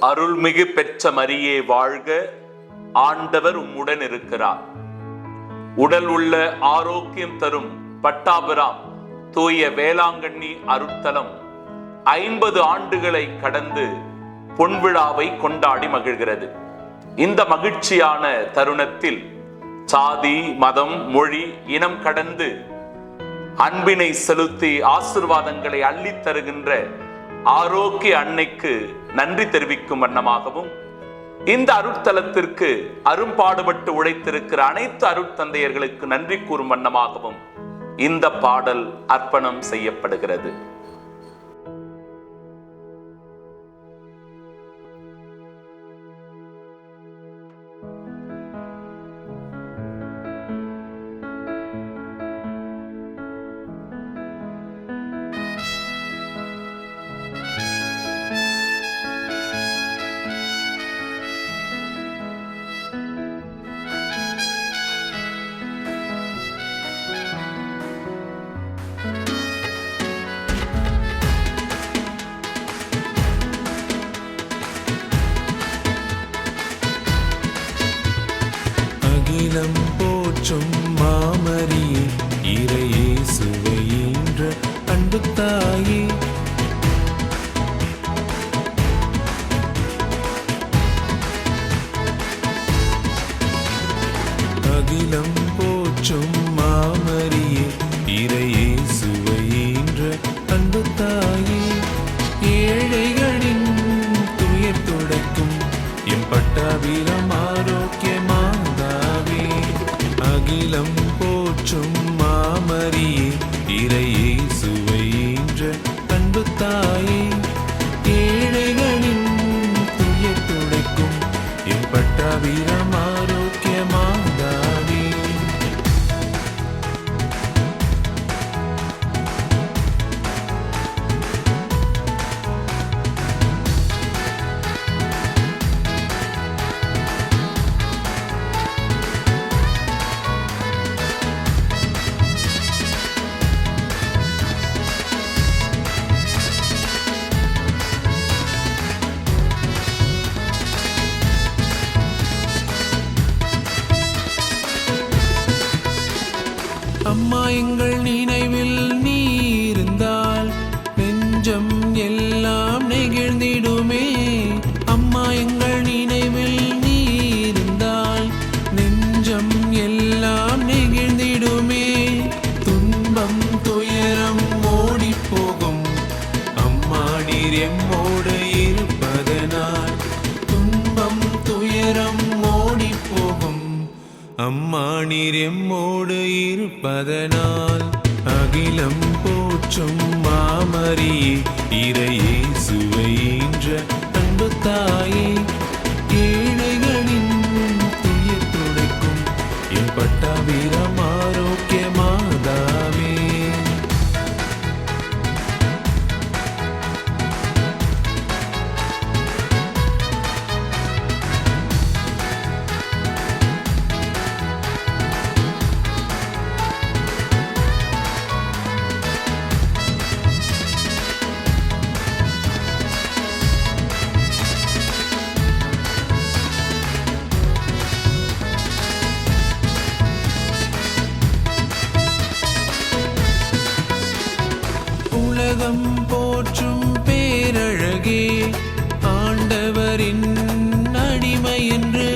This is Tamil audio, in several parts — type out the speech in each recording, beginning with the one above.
அருள்மிகு பெற்ற மரியே வாழ்க ஆண்டவர் உம்முடன் இருக்கிறார். உடல் உள்ள ஆரோக்கியம் தரும் பட்டாபிராம் தூய வேளாங்கண்ணி அருத்தலம் ஐம்பது ஆண்டுகளை கடந்து பொன்விழாவை கொண்டாடி மகிழ்கிறது. இந்த மகிழ்ச்சியான தருணத்தில் சாதி மதம் மொழி இனம் கடந்து அன்பினை செலுத்தி ஆசிர்வாதங்களை அள்ளித் தருகின்ற ஆரோக்கிய அன்னைக்கு நன்றி தெரிவிக்கும் வண்ணமாகவும் இந்த அருட்தலத்திற்கு அரும்பாடுபட்டு உழைத்திருக்கிற அனைத்து அருட்தந்தையர்களுக்கு நன்றி கூறும் வண்ணமாகவும் இந்த பாடல் அர்ப்பணம் செய்யப்படுகிறது. அகிலம் போற்றும் மாமரியே இறையே சுவையின்ற அன்பு தாயே. அகிலம் போற்றும் மாமரியே இறையே மாமரியே எங்கள் நினைவில் நீ இருந்தால் நெஞ்சம் எல்லாம் நெகிழ்ந்திடுமே. அம்மா எங்கள் நினைவில் நீ இருந்தால் நெஞ்சம் எல்லாம் நெகிழ்ந்திடுமே. துன்பம் துயரம் ஓடி போகும் அம்மா நீர் எம்மோடு இருப்பதனால். துன்பம் துயரம் அம்மா நீர் எம்மோடு இருப்பதனால் அகிலம் போற்றும் மாமரியே இறையே சுவையின்ற அன்பு தாயே ஏழைகளின் துயர் துடைக்கும். என் பட்டாபிரம் ஆரோக்கிய மாதாவே உலகம் போற்றும் பேரழகே ஆண்டவரின் அடிமை என்று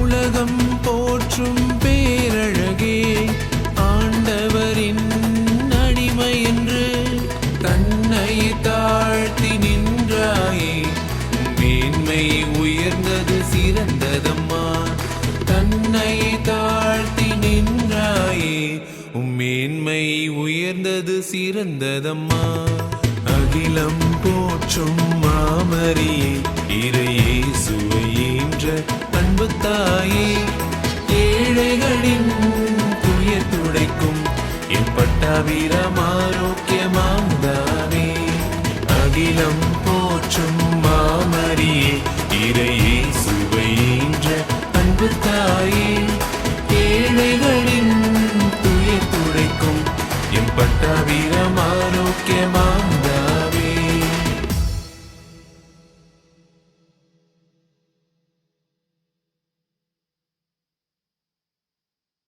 உலகம் போற்றும் பேரழகே ஆண்டவரின் அடிமை என்று தன்னை தாழ்த்தி நின்றாயே. மேன்மை உயர்ந்தது சிறந்ததம்மா தன்னை தாழ்த்தி நின்றாயே. உம் செய்தது சிறந்ததம்மா. அகிலம் போற்றும் மாமரியை இறையே சுவையின்ற அன்பு தாயே. ஏழைகளின் துயர் துடைக்கும் என் பட்டாவீரம் ஆரோக்கியமாம் தானே. அகிலம் போற்றும் மாமரியே இறையே சுவையின்ற அன்பு தாயே.